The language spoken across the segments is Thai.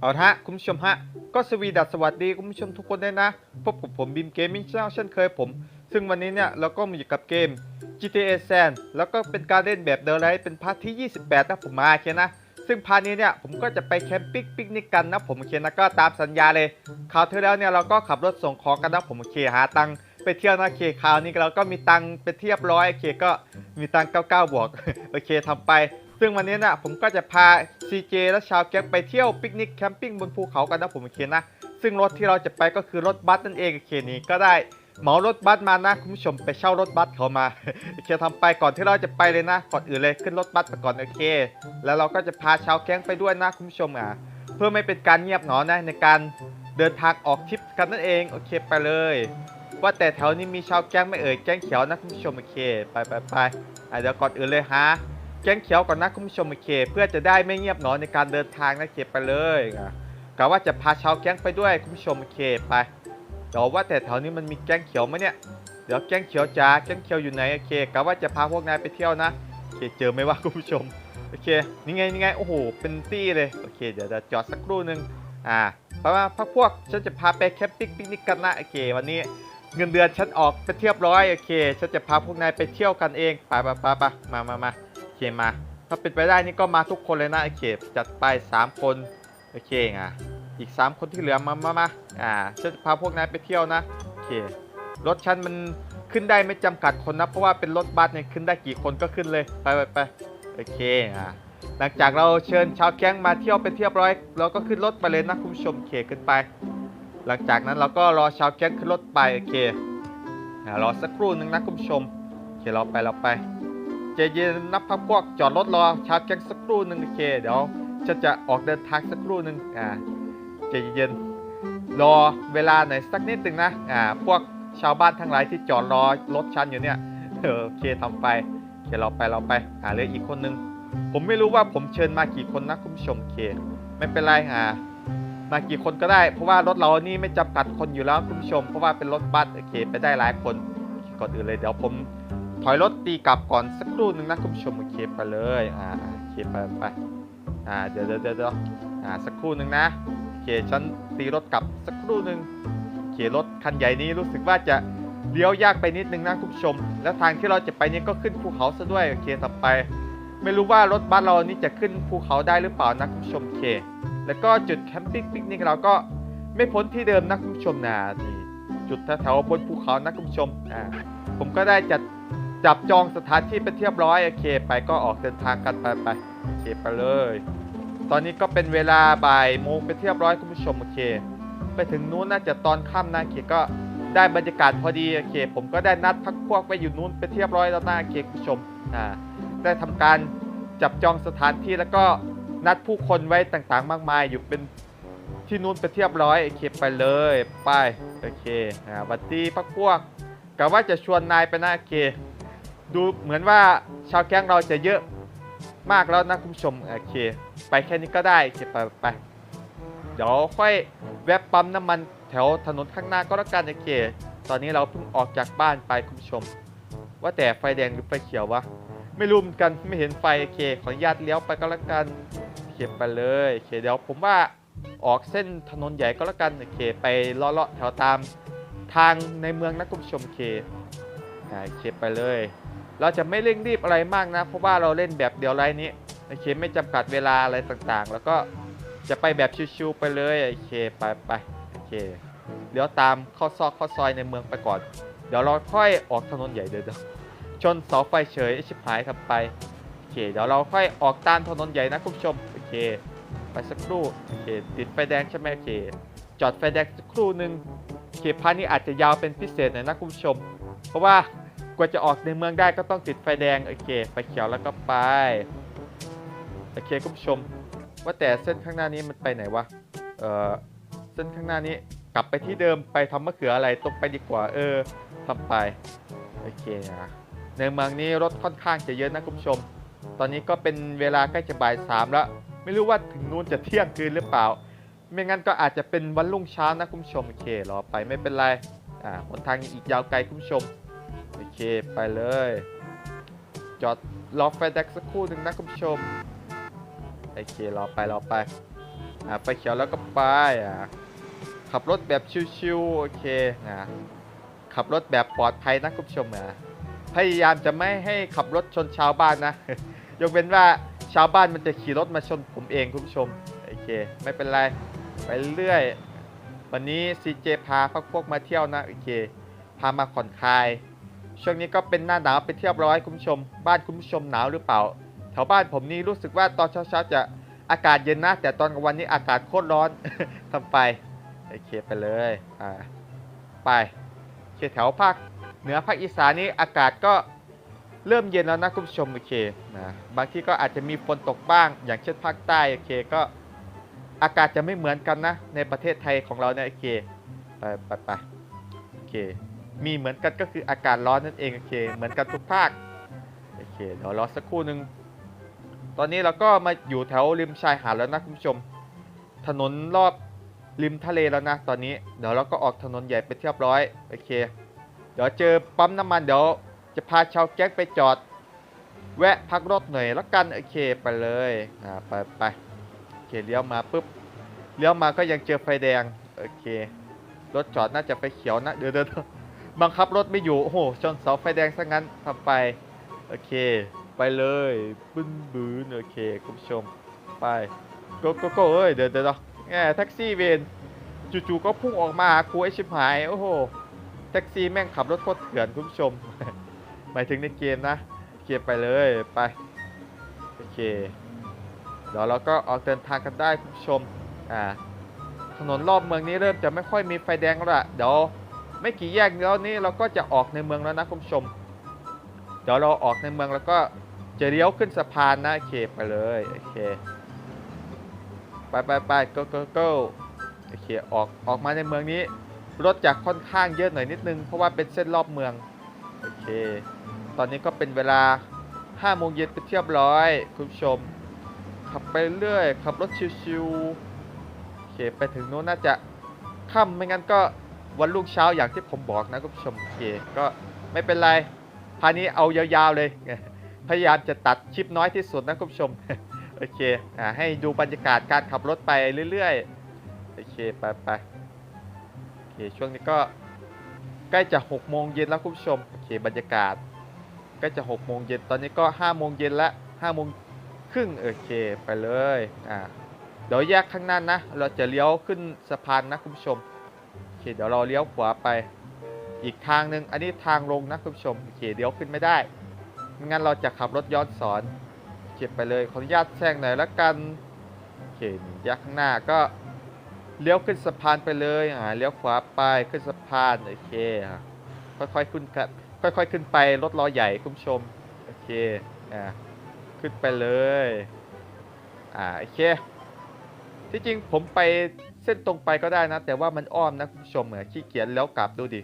เอาละฮะคุณผู้ชมฮะ ก็สวีดัสสวัสดีคุณผู้ชมทุกคนด้วยนะ พบกับผมบิมเกมมิ่งช n นลเช่นเคยผม ซึ่งวันนี้เนี่ยเราก็มาอยู่กับเกม GTA San แล้วก็เป็นการเล่นแบบเดลไลท์เป็นพาร์ทที่ 28 นะผมมาโอเคนะ ซึ่งพาร์ทนี้เนี่ยผมก็จะไปแคมปิ้งปิกนิกกันนะผมโอเคนะก็ตามสัญญาเลยคราวที่แล้วเนี่ยเราก็ขับรถส่งของกันนะผมโอเคหาตังค์ไปเที่ยวนะโอเคคราวนี้เราก็มีตังค์ไปเทียบร้อยโอเคก็มีตังค์99บวกโอเคทำไป ซึ่งวันนี้นะผมก็จะพา CJ และชาวแก๊งไปเที่ยวปิกนิกแคมปิ้งบนภูเขากันนะผมโอเคนะ ซึ่งรถที่เราจะไปก็คือรถบัสนั่นเองโอเคนี้ก็ได้เหมารถบัสมานะคุณผู้ชมไปเช่ารถบัสเขามาโอเคทำไปก่อนที่เราจะไปเลยนะ ก่อนอื่นเลยขึ้นรถบัสไปก่อนโอเค แล้วเราก็จะพาชาวแก๊งไปด้วยนะคุณผู้ชมอะเพื่อไม่เป็นการเงียบหงานะในการเดินทางออกทริปกันนั่นเองโอเคไปเลย ว่าแต่แถวนี้มีชาวแก๊งไม่เอ่ยแก๊งเขียวนะคุณผู้ชมโอเค ไปไปไปเดี๋ยวก่อนอื่นเลยฮะ แก๊งเขียวก่อนนะคุณผู้ชมโอเค เพื่อจะได้ไม่เงียบเหงาในการเดินทางนะโอเคไปเลยอะกะว่าจะพาชาวแก๊งไปด้วยคุณผู้ชมโอเคไปเดี๋ยวว่าแต่แถวนี้มันมีแก๊งเขียวไหมเนี่ยเดี๋ยวแก๊งเขียวจ้าแก๊งเขียวอยู่ไหนโอเคกะว่าจะพาพวกนายไปเที่ยวนะโอเคเจอไหมวะคุณผู้ชมโอเคนี่ไงนี่ไงโอ้โหเป็นตี้เลยโอเคเดี๋ยวจะจอดสักครู่หนึ่งอ่าเพราะว่าพักพวกฉันจะพาไปแคมปิ้งปิกนิกกันนะโอเควันนี้เงินเดือนฉันออกไปเทียบร้อยโอเคฉันจะพาพวกนายไปเที่ยวกันเองไปไปไปไปมามามาโอ เคมา ถ้าเป็นไปได้นี่ก็มาทุกคนเลยนะโอเคจัดไป 3 คนโอเคอะอีก 3 คนที่เหลือมามามาอ่าฉันจะพาพวกนายไปเที่ยวนะโอเครถฉันมันขึ้นได้ไม่จำกัดคนนะเพราะว่าเป็นรถบัสเนี่ยขึ้นได้กี่คนก็ขึ้นเลยไปไปไปโอเคอ่าหลังจากเราเชิญชาวแก๊งมาเที่ยวไปเที่ยวร้อยเราก็ขึ้นรถไปเลยนะคุณผู้ชมเคขึ้นไป หลังจากนั้นเราก็รอชาวแก๊งขึ้นรถไปโอเครอสักครู่หนึ่งนะคุณผู้ชมโอเคเราไปเราไป จเย็นนับพักพวกจอดรถรอชาวแก๊งสักครู่หนึ่งโอเคเดี๋ยวฉันจะออกเดินทางสักครู่หนึ่งอ่าใจเย็นรอเวลาหน่อยสักนิดหนึ่งนะอ่าพวกชาวบ้านทั้งหลายที่จอดรอรถฉันอยู่เนี่ยโอเคทำไปโอเคเราไปเราไปหาเหลืออีกคนนึงผมไม่รู้ว่าผมเชิญมากี่คนนะคุณผู้ชมโอเค ไม่เป็นไรอ่ามากี่คนก็ได้ เพราะว่ารถเรานี่ไม่จำกัดคนอยู่แล้วคุณผู้ชม เพราะว่าเป็นรถบัสโอเค ไปได้หลายคนก่อนอื่นเลยเดี๋ยวผม ถอยรถตีกลับก่อนสักครู่หนึ่งนะคุณผู้ชมโอเคไปเลยอ่าโอเคไปไปอ่าเดี๋ยวเดี๋ยวเดี๋ยวอ่าสักครู่หนึ่งนะโอเคฉันตีรถกลับสักครู่หนึ่งโอเครถคันใหญ่นี้รู้สึกว่าจะเลี้ยวยากไปนิดนึงนะคุณผู้ชม และทางที่เราจะไปนี่ก็ขึ้นภูเขาซะด้วยโอเคต่อไป ไม่รู้ว่ารถบัสเรานี่จะขึ้นภูเขาได้หรือเปล่านะคุณผู้ชมเค แล้วก็จุดแคมปิ้งปิกนิกเราก็ไม่พ้นที่เดิมนะคุณผู้ชมนะนี่จุดแถวๆบนภูเขานะคุณผู้ชมอ่าผมก็ได้จัด จับจองสถานที่ไปเรียบร้อยโอเค ไปก็ออกเดินทางกันไปไปโอเคไปเลย ตอนนี้ก็เป็นเวลาบ่ายโมงไปเรียบร้อยคุณผู้ชมโอเค ไปถึงนู้นน่าจะตอนค่ำนะโอเคก็ได้บรรยากาศพอดีโอเค ผมก็ได้นัดพักพวกไปอยู่นู้นไปเรียบร้อยแล้วนะโอเคคุณผู้ชมอ่าได้ทำการจับจองสถานที่แล้วก็นัดผู้คนไว้ต่างๆ มากมายอยู่เป็นที่นู้นไปเทียบร้อยโอเคไปเลยไปโอเคอ่าบัตตี้พักพวกกะว่าจะชวนนายไปนะโอเค ดูเหมือนว่าชาวแก๊งเราจะเยอะมากแล้วนะคุณผู้ชมโอเค ไปแค่นี้ก็ได้โอเคไปไปเดี๋ยวค่อยแวะปั๊มน้ำมันแถวถนนข้างหน้าก็แล้วกันโอเค ตอนนี้เราเพิ่งออกจากบ้านไปคุณผู้ชม ว่าแต่ไฟแดงหรือไฟเขียววะไม่รู้เหมือนกันไม่เห็นไฟโอเค ขออนุญาตเลี้ยวไปก็แล้วกันโอเคไปเลยโอเคเดี๋ยวผมว่าออกเส้นถนนใหญ่ก็แล้วกันโอเค ไปเลาะๆแถวตามทางในเมืองนะคุณผู้ชมโอเคโอเคไปเลย เราจะไม่เร่งรีบอะไรมากนะ เพราะว่าเราเล่นแบบเดียวไรนี้โอเคไม่จำกัดเวลาอะไรต่างๆ แล้วก็จะไปแบบชิวๆไปเลยโอเคไปไปโอเคเลี้ยวตามข้าซอกข้าซอยในเมืองไปก่อน เดี๋ยวเราค่อยออกถนนใหญ่เดี๋ยวชนเสาไฟเฉยชิบหายทำไปโอเคเดี๋ยวเราค่อยออกตามถนนใหญ่นะคุณผู้ชมโอเค ไปสักครู่โอเคติดไฟแดงใช่ไหมโอเคจอดไฟแดงสักครู่หนึ่งโอเคพานี้อาจจะยาวเป็นพิเศษหน่อยนะคุณผู้ชม เพราะว่า ว่าจะออกในเมืองได้ก็ต้องติดไฟแดงโอเคไฟเขียวแล้วก็ไปโอเคคุณผู้ชม ว่าแต่เส้นข้างหน้านี้มันไปไหนวะเออเส้นข้างหน้านี้กลับไปที่เดิมไปทำมะเขืออะไรตรงไปดีกว่า เออทำไปโอเคนะในเมืองนี้รถค่อนข้างจะเยอะนะคุณผู้ชม ตอนนี้ก็เป็นเวลาใกล้จะบ่ายสามแล้ว ไม่รู้ว่าถึงนู้นจะเที่ยงคืนหรือเปล่า ไม่งั้นก็อาจจะเป็นวันรุ่งเช้านะคุณผู้ชมโอเครอไปไม่เป็นไรอ่าหนทางอีกยาวไกลคุณผู้ชม โอเคไปเลย จอดรอไฟแดงสักครู่หนึ่งนะคุณผู้ชม โอเครอไปรอไป อ่าไฟเขียวแล้วก็ไปอ่าขับรถแบบชิวๆโอเคอ่าขับรถแบบปลอดภัยนะคุณผู้ชมอ่าพยายามจะไม่ให้ขับรถชนชาวบ้านนะยกเว้นว่าชาวบ้านมันจะขี่รถมาชนผมเองคุณผู้ชมโอเค ไม่เป็นไรไปเรื่อย วันนี้ซีเจพาพักพวกมาเที่ยวนะโอเค พามาผ่อนคลาย ช่วงนี้ก็เป็นหน้าหนาวไปเที่ยวร้อยคุณผู้ชม บ้านคุณผู้ชมหนาวหรือเปล่า แถวบ้านผมนี่รู้สึกว่าตอนเช้าๆจะอากาศเย็นนะ แต่ตอนกลางวันนี้อากาศโคตรร้อนทำไปโอเคไปเลยอ่าไปโอเคแถวภาคเหนือภาคอีสานนี่อากาศก็เริ่มเย็นแล้วนะคุณผู้ชมโอเคนะบางที่ก็อาจจะมีฝนตกบ้าง อย่างเช่นภาคใต้โอเคก็อากาศจะไม่เหมือนกันนะ ในประเทศไทยของเราเนี่ยโอเคไปไปไปโอเค มีเหมือนกันก็คืออากาศร้อนนั่นเองโอเค เหมือนกันทุกภาคโอเคเดี๋ยวรอสักครู่หนึ่งตอนนี้เราก็มาอยู่แถวริมชายหาดแล้วนะคุณผู้ชม ถนนรอบริมทะเลแล้วนะตอนนี้เดี๋ยวเราก็ออกถนนใหญ่ไปเรียบร้อยโอเค เดี๋ยวเจอปั๊มน้ำมันเดี๋ยวจะพาชาวแก๊งไปจอด แวะพักรถหน่อยแล้วกันโอเคไปเลยอ่าไปไปโอเคเลี้ยวมาปุ๊บเลี้ยวมาก็ยังเจอไฟแดงโอเครถจอดน่าจะไฟเขียวนะเดี๋ยวเดี๋ยวเดี๋ยว บังคับรถไม่อยู่ โอ้โห ชนเสาไฟแดงซะงั้นทำไป โอเค ไปเลยบึ้นบืนโอเค คุณผู้ชม ไปโกโกโกเอ้ย เดี๋ยวเดี๋ยวแหมแท็กซี่เวนจู่ๆก็พุ่งออกมาครูไอชิบหาย โอ้โห แท็กซี่แม่งขับรถโคตรเถื่อนคุณผู้ชม หมายถึงในเกมนะ เกมไปเลย ไป โอเค เดี๋ยวเราก็ออกเดินทางกันได้คุณผู้ชม อ่า ถนนรอบเมืองนี้เริ่มจะไม่ค่อยมีไฟแดงแล้วละเดี๋ยว ไม่กี่แยกแล้วนี้เราก็จะออกในเมืองแล้วนะคุณผู้ชม เดี๋ยวเราออกในเมืองแล้วก็จะเลี้ยวขึ้นสะพานนะโอเคไปเลยโอเคไปไปไป go go go โอเคออกออกมาในเมืองนี้รถจะค่อนข้างเยอะหน่อยนิดนึง เพราะว่าเป็นเส้นรอบเมืองโอเค ตอนนี้ก็เป็นเวลา5โมงเย็นไปเทียบร้อยคุณผู้ชม ขับไปเรื่อยขับรถชิวๆโอเคไปถึงโน้นน่าจะค่ำไม่งั้นก็ วันรุ่งเช้าอย่างที่ผมบอกนะคุณผู้ชมโอเคก็ไม่เป็นไรพานี้เอายาวๆเลย พยายามจะตัดคลิปน้อยที่สุดนะคุณผู้ชมโอเคอ่าให้ดูบรรยากาศการขับรถไปเรื่อยๆโอเคไปไปโอเคช่วงนี้ก็ใกล้จะ6โมงเย็นแล้วคุณผู้ชมโอเคบรรยากาศใกล้จะ6โมงเย็นตอนนี้ก็5โมงเย็นละ5โมงครึ่งโอเคไปเลยอ่าเดี๋ยวแยกข้างหน้านะ เราจะเลี้ยวขึ้นสะพานนะคุณผู้ชม เคเดี๋ยวเราเลี้ยวขวาไป อีกทางหนึ่งอันนี้ทางลงนะคุณผู้ชมโอเคเลี้ยวขึ้นไม่ได้ไม่งั้นเราจะขับรถย้อนสอนเก็บไปเลยขออนุญาตแซงหน่อยละกันโอเคนี่ยักข้างหน้าก็เลี้ยวขึ้นสะพานไปเลยอ่าเลี้ยวขวาไปขึ้นสะพานโอเคอะค่อยๆขึ้นครับค่อยๆขึ้นไปรถล้อใหญ่คุณผู้ชมโอเคอ่าขึ้นไปเลยอ่าโอเคที่จริงผมไป เส้นตรงไปก็ได้นะ แต่ว่ามันอ้อมนะคุณผู้ชมเหมือนขี้เกียจแล้วกลับดูดิ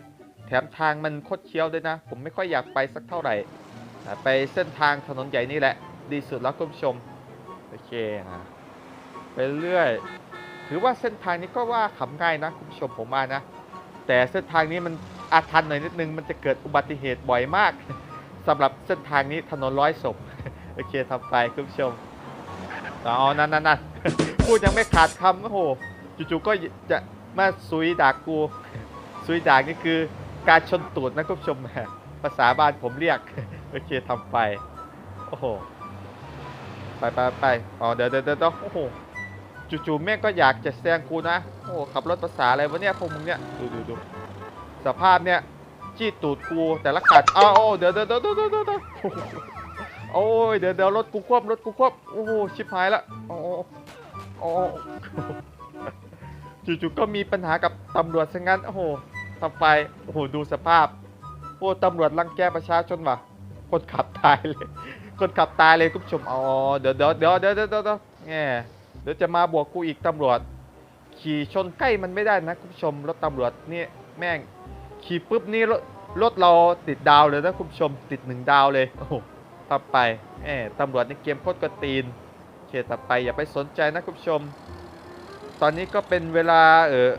แถมทางมันคดเคี้ยวด้วยนะ ผมไม่ค่อยอยากไปสักเท่าไหร่อ่ไปเส้นทางถนนใหญ่นี่แหละ ดีสุดแล้วคุณผู้ชม โอเคนะไปเรื่อย ถือว่าเส้นทางนี้ก็ว่าขับง่ายนะคุณผู้ชมผมว่านะ แต่เส้นทางนี้มันอาถรรพ์หน่อยนิดนึง มันจะเกิดอุบัติเหตุบ่อยมากสำหรับเส้นทางนี้ถนนร้อยศพโอเคทำไปคุณผู้ชมอ๋อนั่นนั่นนั่นพูดยังไม่ขาดคำโอ้โห จู่ๆก็จะมาซุยดากกูซุยดากนี่คือการชนตูดนะคุณผู้ชมภาษาบ้านผมเรียกโอเคทำไปโอ้โหไปไปไปอ๋อเดี๋ยวเดี๋ยวเดี๋ยวโอ้โหจู่ๆแม่ก็อยากจะแซงกูนะโอ้ขับรถภาษาอะไรวะเนี่ยพวกมึงเนี่ยดูดูดูสภาพเนี่ยจี้ตูดกูแต่ละขัดอ้าวโอ้เดี๋ยวเดี๋ยวเดี๋ยวเดี๋ยวเดี๋ยวเดี๋ยวโอ้ยเดี๋ยวเดี๋ยวรถกูควบรถกูควบโอ้โหชิบหายละโอ้โหโอ้ จู่ๆก็มีปัญหากับตำรวจซะงั้น โอ้โหทำไปโอ้โห ดูสภาพ โอ้ตำรวจรังแกประชาชนว่ะ คนขับตายเลย คนขับตายเลยคุณผู้ชมอ๋อเดี๋ยวเดี๋ยวเดี๋ยวเดี๋ยวเดี๋ยวเดี๋ยวแง่เดี๋ยวจะมาบวกกูอีกตำรวจ ขี่ชนใกล้มันไม่ได้นะคุณผู้ชม รถตำรวจนี่แม่ง ขี่ปุ๊บนี่รถรถเราติดดาวเลยนะคุณผู้ชม ติดหนึ่งดาวเลย โอ้โหทำไปแหมตำรวจในเกมโคตรกระตีนโอเคต่อไปอย่าไปสนใจนะคุณผู้ชม ตอนนี้ก็เป็นเวลาเออ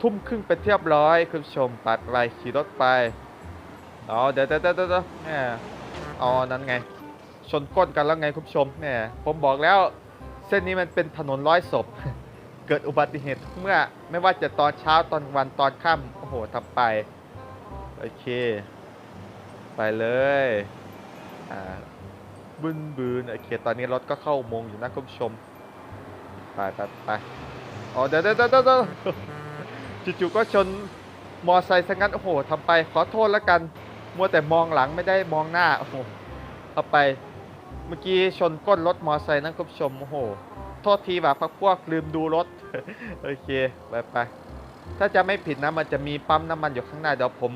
ทุ่มครึ่งไปเทียบร้อยคุณผู้ชมปัดไปขี่รถไปอ๋อเดี๋ยวเดี๋ยวเดี๋ยวเดี๋ยวแหมอ๋อนั่นไง ชนก้นกันแล้วไงคุณผู้ชมแหมผมบอกแล้วเส้นนี้มันเป็นถนนร้อยศพ เกิดอุบัติเหตุเมื่อไม่ว่าจะตอนเช้าตอนวันตอนค่ำโอ้โหทำไป โอเค ไปเลยอ่าบึนบืนโอเค ตอนนี้รถก็เข้าอุโมงค์อยู่นะคุณผู้ชม ไปไปไปอ๋อเดี๋ยวเดี๋ยวเดี๋ยวจู่ๆก็ชนมอไซค์ซะงั้นโอ้โหทำไปขอโทษแล้วกันมัวแต่มองหลังไม่ได้มองหน้าโอ้โหเข้าไป เมื่อกี้ชนก้นรถมอไซค์นะคุณผู้ชมโอ้โห โทษทีแบบพักพวกลืมดูรถโอเคไปไปถ้าจะไม่ผิดนะมันจะมีปั๊มน้ำมันอยู่ข้างหน้าเดี๋ยวผม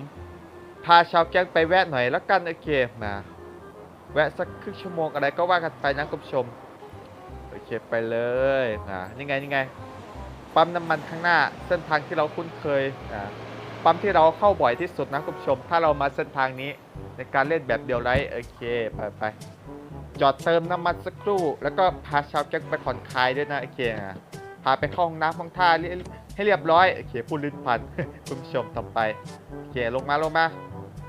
พาชาวแก๊งไปแวะหน่อยแล้วกันโอเคมาแวะสักครึ่งชั่วโมงอะไรก็ว่ากันไปนะคุณผู้ชม เคไปเลยอ่านี่ไงนี่ไง ปั๊มน้ำมันข้างหน้า เส้นทางที่เราคุ้นเคยอ่าปั๊มที่เราเข้าบ่อยที่สุดนะคุณผู้ชม ถ้าเรามาเส้นทางนี้ในการเล่นแบบเดียวไรโอเคไปไปจอดเติมน้ำมันสักครู่ แล้วก็พาชาวแก๊งไปผ่อนคลายด้วยนะโอเคอะพาไปเข้าห้องน้ำห้องท่ายให้เรียบร้อยโอเคพูดลิ้นพันคุณผู้ชมทำไปโอเคลงมาลงมา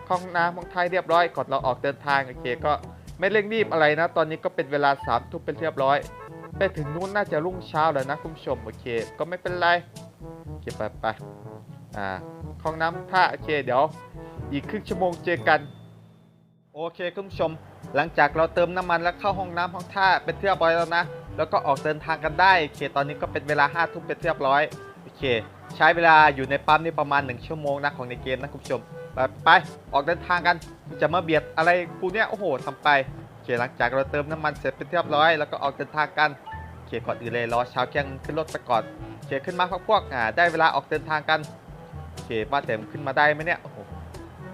ข้าห้องน้ำห้องไทยเรียบร้อยก่อนเราออกเดินทางโอเคก็ไม่เร่งรีบอะไรนะ ตอนนี้ก็เป็นเวลาสามทุ่มเป็นเรียบร้อย ไปถึงนู้นน่าจะรุ่งเช้าแล้วนะคุณผู้ชมโอเค ก็ไม่เป็นไรโอเคไปไปอ่าห้องน้ำท่าโอเคเดี๋ยว อีกครึ่งชั่วโมงเจอกัน โอเคคุณผู้ชม หลังจากเราเติมน้ำมันแล้วเข้าห้องน้ำห้องท่าเป็นเรียบร้อยแล้วนะ แล้วก็ออกเดินทางกันได้โอเค ตอนนี้ก็เป็นเวลาห้าทุ่มเป็นเรียบร้อยโอเค ใช้เวลาอยู่ในปั๊มนี่ประมาณ 1 ชั่วโมงนะของในเกมนะคุณผู้ชมไปไปออกเดินทางกันจะมาเบียดอะไรกูเนี่ยโอ้โหทำไป เคหลังจากเราเติมน้ำมันเสร็จเป็นที่เรียบร้อยแล้วก็ออกเดินทางกันเคก่อนอื่นเลยรอเช้าแกงขึ้นรถไปก่อนเคขึ้นมาพวกพวกอ่าได้เวลาออกเดินทางกันเคว่าแต่มันขึ้นมาได้ไหมเนี่ยโอ้โห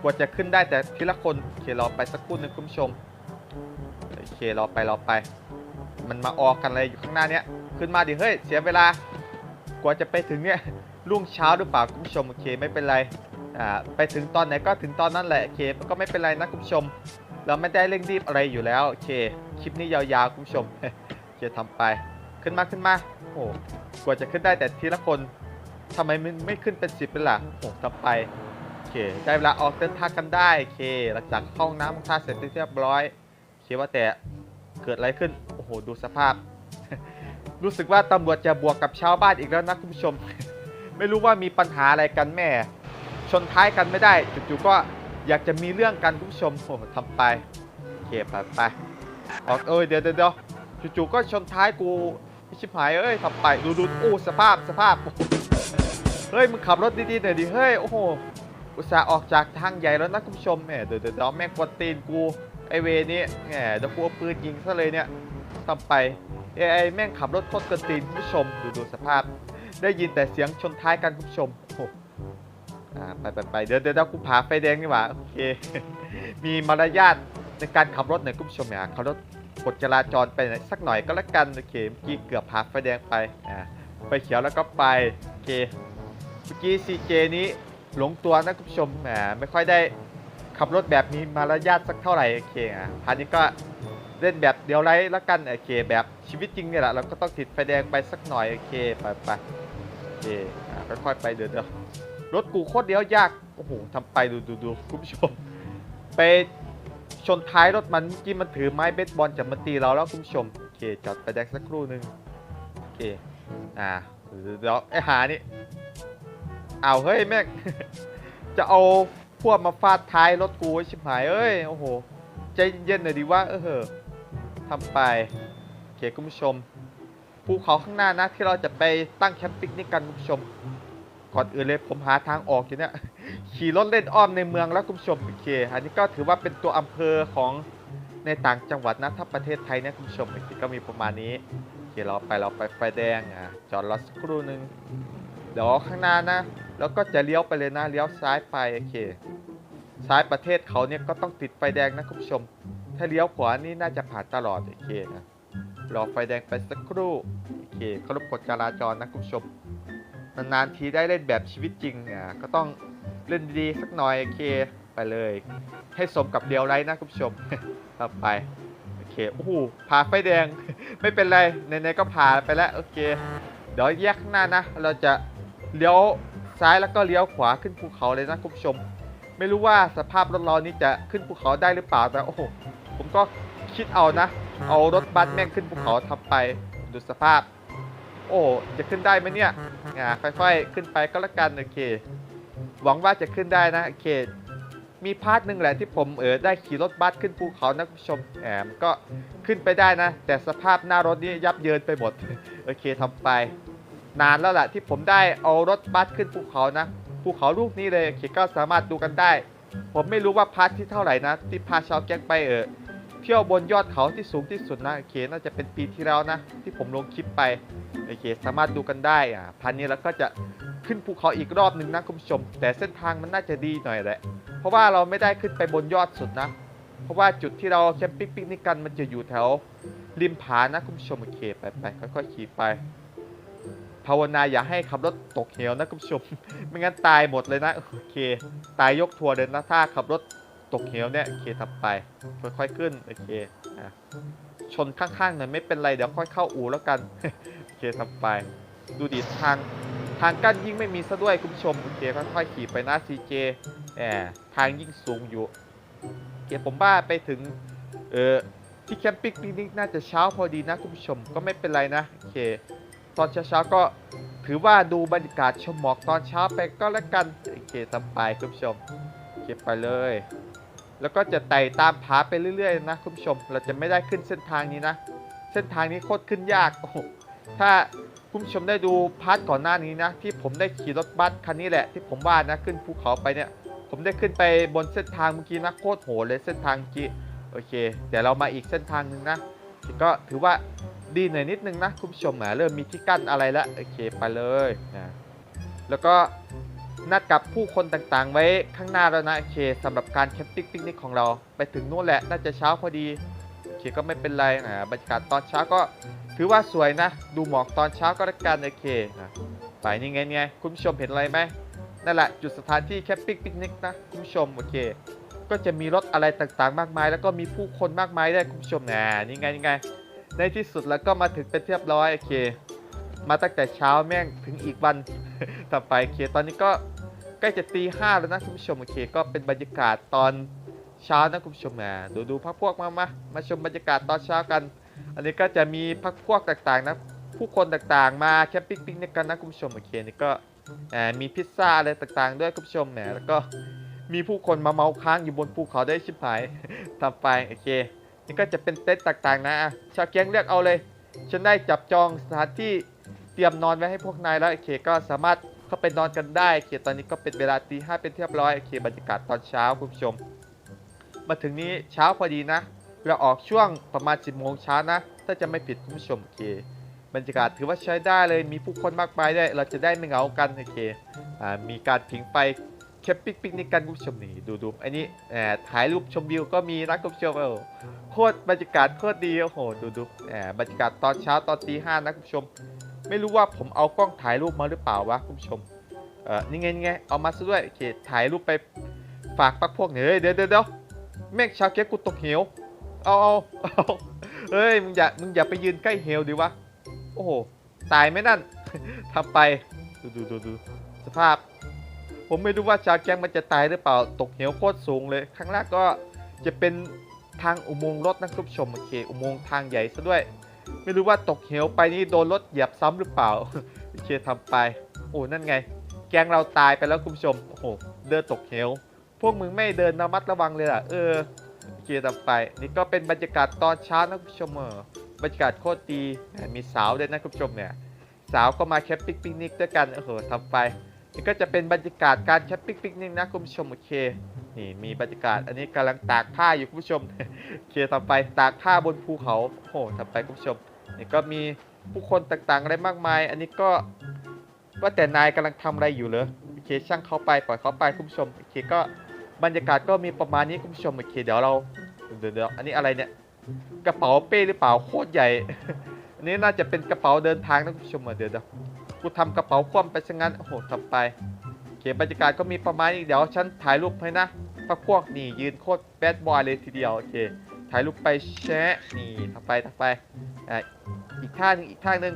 กว่าจะขึ้นได้แต่ทีละคนเครอไปสักครู่หนึงคุณผู้ชมเครอไปรอไป มันมาออกกันเลยอยู่ข้างหน้าเนี้ยขึ้นมาดิเฮ้ยเสียเวลากว่าจะไปถึงเนี่ยรุ่งเช้าหรือเปล่าคุณผู้ชมโอเคไม่เป็นไรอ่าไปถึงตอนไหนก็ถึงตอนนั้นแหละเคก็ไม่เป็นไรนะคุณผู้ชม เราไม่ได้เร่งรีบอะไรอยู่แล้วโอเค คลิปนี้ยาวๆคุณผู้ชมโอเคทำไป ขึ้นมาขึ้นมาโอ้กว่าจะขึ้นได้แต่ทีละคนทำไมมันไม่ขึ้นเป็นสิบเป็นล่ะโอ้ทำไปโอเค ได้เวลาออกเดินทางกันได้โอเค หลังจากเข้าห้องน้ำห้องท่าเสร็จเรียบร้อยโอเคว่าแต่เกิดอะไรขึ้นโอ้โหดูสภาพ รู้สึกว่าตำรวจจะบวกกับชาวบ้านอีกแล้วนะคุณผู้ชม ไม่รู้ว่ามีปัญหาอะไรกันแม่ ชนท้ายกันไม่ได้จู่ๆก็ อยากจะมีเรื่องกันคุณผู้ชมโอ้โหทำไปโอเคไปไปออกเอ้ยเดี๋ยวเดี๋ยวเดี๋ยวจู่ๆก็ชนท้ายกูชิบหายเอ้ยทำไปดูดูโอ้สภาพสภาพเฮ้ยมึงขับรถดีๆหน่อยดิเฮ้ยโอ้โหอุตส่าห์ออกจากทางใหญ่แล้วนะคุณผู้ชมแหมเดี๋ยวเดี๋ยวเดี๋ยวแม่งกวนตีนกูไอเวนี้แหมเดี๋ยวกูเอาปืนยิงซะเลยเนี่ยทำไปไอไอแม่งขับรถโคตรกวนตีนคุณผู้ชมดูดูสภาพ ได้ยินแต่เสียงชนท้ายกันคุณผู้ชมโอ้ อ่าไปไปไปเดี๋ยวเดี๋ยวกูผ่าไฟแดงนี่หว่าโอเค มีมารยาทในการขับรถหน่อยคุณผู้ชมอย่าขับรถกฎจราจรไปหน่อยสักหน่อยก็แล้วกันโอเคเมื่อกี้เกือบผ่าไฟแดงไปอ่าไฟเขียวแล้วก็ไปโอเคเมื่อกี้ซีเจนี้หลงตัวนะคุณผู้ชมแหมไม่ค่อยได้ขับรถแบบมีมารยาทสักเท่าไหร่โอเคอะพันนี้ก็เล่นแบบเดียวไรแล้วกันโอเคแบบชีวิตจริงเนี่ยแหละเราก็ต้องติดไฟแดงไปสักหน่อยโอเคไปไปโอเคอะค่อยๆไปเดี๋ยวเดี๋ยว รถกูโคตรเลี้ยวยาก โอ้โหทำไปดูดูดูคุณผู้ชม ไปชนท้ายรถมันเมื่อกี้มันถือไม้เบสบอลจะมาตีเราแล้วคุณผู้ชม โอเค จอดไฟแดงสักครู่นึง โอเค อ่าเดี๋ยวไอ้หานี่เอาเฮ้ยแม่งจะเอาพวกมาฟาดท้ายรถกูชิบหายเอ้ย โอ้โห ใจเย็นๆหน่อยดีว่า เออทำไปโอเคคุณผู้ชมภูเขาข้างหน้านะที่เราจะไปตั้งแคมปิ้งนี่กันคุณผู้ชม ก่อนอื่นเลยผมหาทางออกอยู่เนี่ยขี่รถเล่นอ้อมในเมืองแล้วคุณผู้ชมโอเคอันนี้ก็ถือว่าเป็นตัวอำเภอของในต่างจังหวัดนะถ้าประเทศไทยเนี่ยคุณผู้ชมโอเคก็มีประมาณนี้โอเคเราไปเราไปไฟแดงอะจอดรอสักครู่หนึ่งเดี๋ยวข้างหน้านะ แล้วก็จะเลี้ยวไปเลยนะเลี้ยวซ้ายไปโอเค ซ้ายประเทศเขาเนี่ยก็ต้องติดไฟแดงนะคุณผู้ชม ถ้าเลี้ยวขวานี่น่าจะผ่านตลอดโอเคนะรอไฟแดงไปสักครู่โอเคเคารพกฎจราจรนะคุณผู้ชม นานๆทีได้เล่นแบบชีวิตจริงอะก็ต้องเล่นดีๆสักหน่อยโอเคไปเลย ให้สมกับเดียวไรนะคุณผู้ชมต่อไปโอเคโอ้โหผ่าไฟแดง ไม่เป็นไรไหนๆก็ผ่าไปแล้วโอเค เดี๋ยวแยกข้างหน้านะ เราจะเลี้ยวซ้ายแล้วก็เลี้ยวขวาขึ้นภูเขาเลยนะคุณผู้ชม ไม่รู้ว่าสภาพรถเรานี่จะขึ้นภูเขาได้หรือเปล่าแต่โอ้โหผมก็คิดเอานะ เอารถบัสแม่งขึ้นภูเขาทำไปดูสภาพ โอ้จะขึ้นได้ไหมเนี่ยอ่าค่อยๆ ขึ้นไปก็แล้วกันโอเค หวังว่าจะขึ้นได้นะโอเค มีพาร์ทหนึ่งแหละที่ผมเออได้ขี่รถบัสขึ้นภูเขานะคุณผู้ชมแอมก็ขึ้นไปได้นะ แต่สภาพหน้ารถนี่ยับเยินไปหมดโอเคทำไป นานแล้วแหละที่ผมได้เอารถบัสขึ้นภูเขานะภูเขาลูกนี้เลยโอเคก็สามารถดูกันได้ ผมไม่รู้ว่าพาร์ทที่เท่าไหร่นะ ที่พาชาวแก๊งไปเออเที่ยวบนยอดเขาที่สูงที่สุดนะโอเคน่าจะเป็นปีที่แล้วนะ ที่ผมลงคลิปไป โอเค สามารถดูกันได้อ่าพันนี้แล้วก็จะขึ้นภูเขาอีกรอบหนึ่งนะคุณผู้ชม แต่เส้นทางมันน่าจะดีหน่อยแหละ เพราะว่าเราไม่ได้ขึ้นไปบนยอดสุดนะ เพราะว่าจุดที่เราแคมปิ้งปิกนิกกันมันจะอยู่แถวริมผานะคุณผู้ชมโอเคไปไปค่อยๆขี่ไป ภาวนาอย่าให้ขับรถตกเหวนะคุณผู้ชม ไม่งั้นตายหมดเลยนะโอเค ตายยกทัวร์เลยนะถ้าขับรถตกเหวเนี่ยโอเคทำไป ค่อยๆขึ้นโอเคอชนข้างๆหน่อยไม่เป็นไรเดี๋ยวค่อยเข้าอู่แล้วกัน เคทำไป ดูดิทางทางกั้นยิ่งไม่มีซะด้วยคุณผู้ชมโอเคค่อยๆขี่ไปนะ CJ แหมทางยิ่งสูงอยู่โอเคผมว่าไปถึงเออที่แคมปิ้งปิกนิกน่าจะเช้าพอดีนะคุณผู้ชมก็ไม่เป็นไรนะโอเค ตอนเช้าๆก็ถือว่าดูบรรยากาศชมหมอกตอนเช้าไปก็แล้วกันโอเคทำไปคุณผู้ชมโอเคไปเลย แล้วก็จะไต่ตามผาไปเรื่อยๆนะคุณผู้ชม เราจะไม่ได้ขึ้นเส้นทางนี้นะ เส้นทางนี้โคตรขึ้นยากโอ้ ถ้าคุณผู้ชมได้ดูพาร์ทก่อนหน้านี้นะ ที่ผมได้ขี่รถบัสคันนี้แหละ ที่ผมว่านะขึ้นภูเขาไปเนี่ย ผมได้ขึ้นไปบนเส้นทางเมื่อกี้นะโคตรโหดเลยเส้นทางเมื่อกี้โอเคเดี๋ยวเรามาอีกเส้นทางหนึ่งนะก็ถือว่าดีหน่อยนิดนึงนะคุณผู้ชมแหมเริ่มมีที่กั้นอะไรแล้วโอเคไปเลยนะแล้วก็นัดกับผู้คนต่างๆ ไว้ข้างหน้าแล้วนะโอเคสำหรับการแคมปิ้งปิกนิกของเราไปถึงนู่นแหละน่าจะเช้าพอดีโอเคก็ไม่เป็นไรอ่าบรรยากาศตอนเช้าก็ ถือว่าสวยนะ ดูหมอกตอนเช้าก็แล้วกันโอเคนะไปนี่ไงเนี่ยคุณผู้ชมเห็นอะไรไหมนั่นแหละจุดสถานที่แคมปิ้งปิกนิกนะคุณผู้ชมโอเค ก็จะมีรถอะไรต่างๆ มากมาย แล้วก็มีผู้คนมากมายด้วยคุณผู้ชมนะนี่ไงนี่ไง ในที่สุดแล้วก็มาถึงเป็นเรียบร้อยโอเค มาตั้งแต่เช้าแม่งถึงอีกวันต่อไปโอเค ตอนนี้ก็ใกล้จะตีห้าแล้วนะคุณผู้ชมโอเค ก็เป็นบรรยากาศตอนเช้านะคุณผู้ชมนะดูดูพักพวกมามามาชมบรรยากาศตอนเช้ากัน อันนี้ก็จะมีพักพวกต่างๆนะผู้คนต่างๆ มาแคมปิ้งปิ้งกันนะคุณผู้ชมโอเคนี่ก็มีพิซซ่าอะไรต่างๆ ด้วยคุณผู้ชมแหมแล้วก็มีผู้คนมาเมาค้างอยู่บนภูเขาได้ชิบหายทำไปโอเค นี่ก็จะเป็นเต็นท์ต่างๆนะอะชาวเกียงเลือกเอาเลย ฉันได้จับจองสถานที่เตรียมนอนไว้ให้พวกนายแล้วโอเค ก็สามารถเข้าไปนอนกันได้โอเคตอนนี้ก็เป็นเวลาตีห้าเป็นที่เรียบร้อยโอเคบรรยากาศตอนเช้าคุณผู้ชม มาถึงนี้เช้าพอดีนะ เราออกช่วงประมาณ 10โมงเช้านะ ถ้าจะไม่ผิดคุณผู้ชมโอเคบรรยากาศถือว่าใช้ได้เลยมีผู้คนมากมายด้วยเราจะได้ไม่เหงากันโอเคอ่ามีการผิงไฟแคมปิ้งปิกนิกกันคุณผู้ชมนี่ดูดูอ้นี่แอบถ่ายรูปชมวิวก็มีนะคุณผู้ชมเออโคตรบรรยากาศโคตรดีโอ้โหดูดูแอบบรรยากาศตอนเช้าตอนตีห้านะคุณผู้ชม ไม่รู้ว่าผมเอากล้องถ่ายรูปมาหรือเปล่าวะคุณผู้ชมเออนี่ไงนี่ไงเอามาซะด้วยโอเคถ่ายรูปไปฝากปักพวกเนี่ยเฮ้ยเดี๋ยวเดี๋ยวเดี๋ยวแม่งชาวเก๊กกูตกเหว เอาเอาเอาเฮ้ย มึงอย่า มึงอย่าไปยืนใกล้เหวดิวะ โอ้โห ตายไหมนั่นทำไป ดูดูดูดูสภาพ ผมไม่รู้ว่าชาวแก๊งมันจะตายหรือเปล่า ตกเหวโคตรสูงเลยข้งล่างก็จะเป็นทางอุโมงค์รถนะคุณผู้ชม โอเค อุโมงค์ทางใหญ่ซะด้วย ไม่รู้ว่าตกเหวไปนี่โดนรถเหยียบซ้ำหรือเปล่า โอเคทำไป โอ้ นั่นไง แก๊งเราตายไปแล้วคุณผู้ชม โอ้โห เดินตกเหว พวกมึงไม่เดินระมัดระวังเลยล่ะ เออ คทำไป นี่ก็เป็นบรรยากาศตอนเช้านะคุณผู้ชมเออบรรยากาศโคตรดีมีสาวด้วยนะคุณผู้ชมเนี่ยสาวก็มาแคมปิ้งปิกนิกด้วยกันโอ้โหทำไปนี่ก็จะเป็นบรรยากาศการแคมปิ้งปิกนิกนะคุณผู้ชมโอเคนี่มีบรรยากาศอันนี้กำลังตากผ้าอยู่คุณผู้ชมโอเคทำไปตากผ้าบนภูเขาโอ้โหทำไปคุณผู้ชมนี่ก็มีผู้คนต่างๆอะไรมากมาย อันนี้ก็ว่าแต่นายกำลังทำอะไรอยู่เหรอโอเคช่างเขาไปปล่อยเขาไปคุณผู้ชมโอเคก็ บรรยากาศก็มีประมาณนี้คุณผู้ชมโอเคเดี๋ยวเราเดี๋ยวเดี๋ยวอันนี้อะไรเนี่ยกระเป๋าเป้หรือเปล่าโคตรใหญ่ อันนี้น่าจะเป็นกระเป๋าเดินทางนะคุณผู้ชมอะเดี๋ยวเดี๋ยวกูทำกระเป๋าคว่ำไปซะงั้นโอ้โหทำไปโอเคบรรยากาศก็มีประมาณนี้เดี๋ยวฉันถ่ายรูปให้นะพักพวกนี่ยืนโคตรแบดบอยเลยทีเดียวโอเคถ่ายรูปไปแชะนี่ทำไปทำไปอะอีกท่านึงอีกท่าหนึง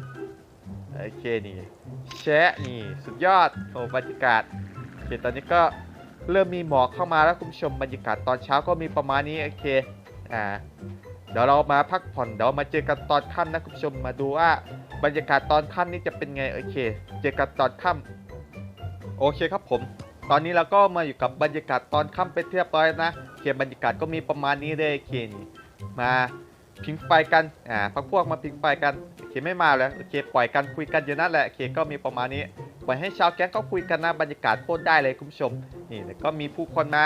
โอเคนี่แชะนี่สุดยอดโอ้บรรยากาศโอเคตอนนี้ก็ เริ่มมีหมอกเข้ามาแล้วคุณผู้ชมบรรยากาศตอนเช้าก็มีประมาณนี้โอเคอ่าเดี๋ยวเรามาพักผ่อนเดี๋ยวมาเจอกันตอนค่ำนะคุณผู้ชมมาดูว่า บรรยากาศตอนค่ำนี้จะเป็นไงโอเค เจอกันตอนค่ำโอเคครับผม ตอนนี้เราก็มาอยู่กับบรรยากาศตอนค่ำไปนที่เรียบร้อยนะโอเคบรรยากาศก็มีประมาณนี้เลยโอเคนี่มาพิงไฟกันอ่าพักพวกมาพิงไฟกันโอเคไม่มาแล้วโอเคปล่อยกันคุยกันอยู่นั่นแหละโอเคก็มีประมาณนี้ ปล่อยให้ชาวแก๊งก็คุยกันนะบรรยากาศโคตรได้เลยคุณผู้ชม นี่แล้วก็มีผู้คนมา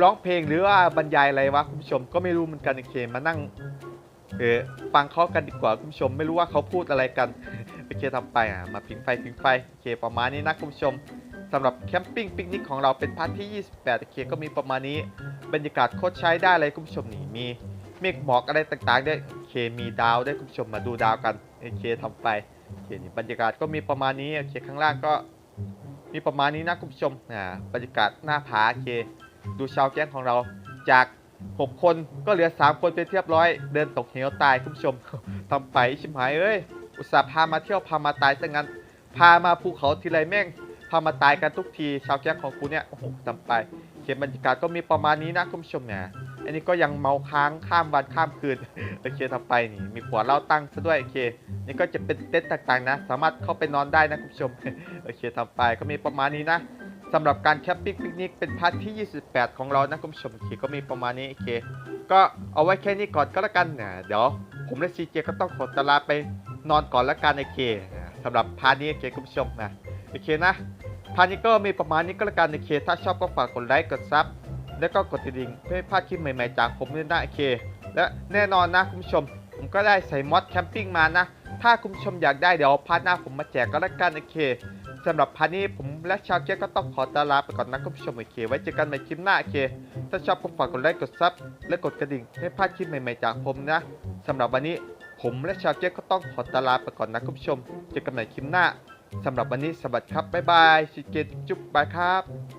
ร้องเพลงหรือว่าบรรยายอะไรวะคุณผู้ชมก็ไม่รู้เหมือนกันโอเคมานั่งเออฟังเขากันดีกว่าคุณผู้ชม ไม่รู้ว่าเขาพูดอะไรกันโอเคทำไปอะมาพิงไฟพิงไฟโอเคประมาณนี้นะคุณผู้ชมสำหรับแคมปิ้งปิกนิกของเราเป็นพาร์ทที่ 28โอเคก็มีประมาณนี้ บรรยากาศโคตรใช้ได้เลยคุณผู้ชมนี่มีเมฆหมอกอะไรต่างๆด้วยโอเคมีดาวด้วยคุณผู้ชมมาดูดาวกันโอเคทำไป โอเคนี่บรรยากาศก็มีประมาณนี้โอเคข้างล่างก็มีประมาณนี้นะคุณผู้ชมอ่าบรรยากาศหน้าผาโอเค ดูชาวแก๊งของเราจาก 6 คนก็เหลือ 3 คนเป็นเรียบร้อย เดินตกเหวตายคุณผู้ชมทำไปชิมหายเอ้ยอุตส่าห์พามาเที่ยวพามาตายซะงั้น พามาภูเขาทีไรแม่งพามาตายกันทุกทีชาวแก๊งของกูเนี่ยโอ้โหทำไปเขียนบรรยากาศก็มีประมาณนี้นะคุณผู้ชมเนี่ย อันนี้ก็ยังเมาค้างข้ามวันข้ามคืนโอเคทำไปนี่มีขวดเหล้าตั้งซะด้วยโอเค นี่ก็จะเป็นเต็นท์ต่างๆนะ สามารถเข้าไปนอนได้นะคุณผู้ชมโอเคทำไปก็มีประมาณนี้นะสำหรับการแคมปิ้งปิกนิกเป็นพาร์ทที่ 28 ของเรานะคุณผู้ชมโอเคก็มีประมาณนี้โอเค ก็เอาไว้แค่นี้ก่อนก็แล้วกันนะเดี๋ยวผมและซีเจก็ต้องขอตลาไปนอนก่อนแล้วกันโอเคสำหรับพาร์ทนี้โอเคคุณผู้ชมนะโอเคนะพาร์ทนี้ก็มีประมาณนี้ก็แล้วกันโอเค ถ้าชอบก็ฝากกดไลค์กดซับ แล้วก็กดกระดิ่งเพื่อไม่พลาดคลิปใหม่ๆจากผมด้วยนะโอเค และแน่นอนนะคุณผู้ชม ผมก็ได้ใส่มอดแคมปิ้งมานะ ถ้าคุณผู้ชมอยากได้เดี๋ยวพาร์ทหน้าผมมาแจกก็แล้วกันโอเคสำหรับพาร์ทนี้ผมและชาวเจ๊ก็ต้องขอตวลาไปก่อนนะคุณผู้ชมโอเค ไว้เจอกันใหม่คลิปหน้าโอเค ถ้าชอบก็ฝากกดไลค์กดซับและกดกระดิ่งให้พลาดคลิปใหม่ๆจากผมนะสำหรับวันนี้ผมและชาวเจ๊ก็ต้องขอตวลาไปก่อนนะคุณผู้ชมเจอกันใหม่คลิปหน้าสำหรับวันนี้สวัสดีครับบ๊ายบายชิเกตจุ๊บบายครับ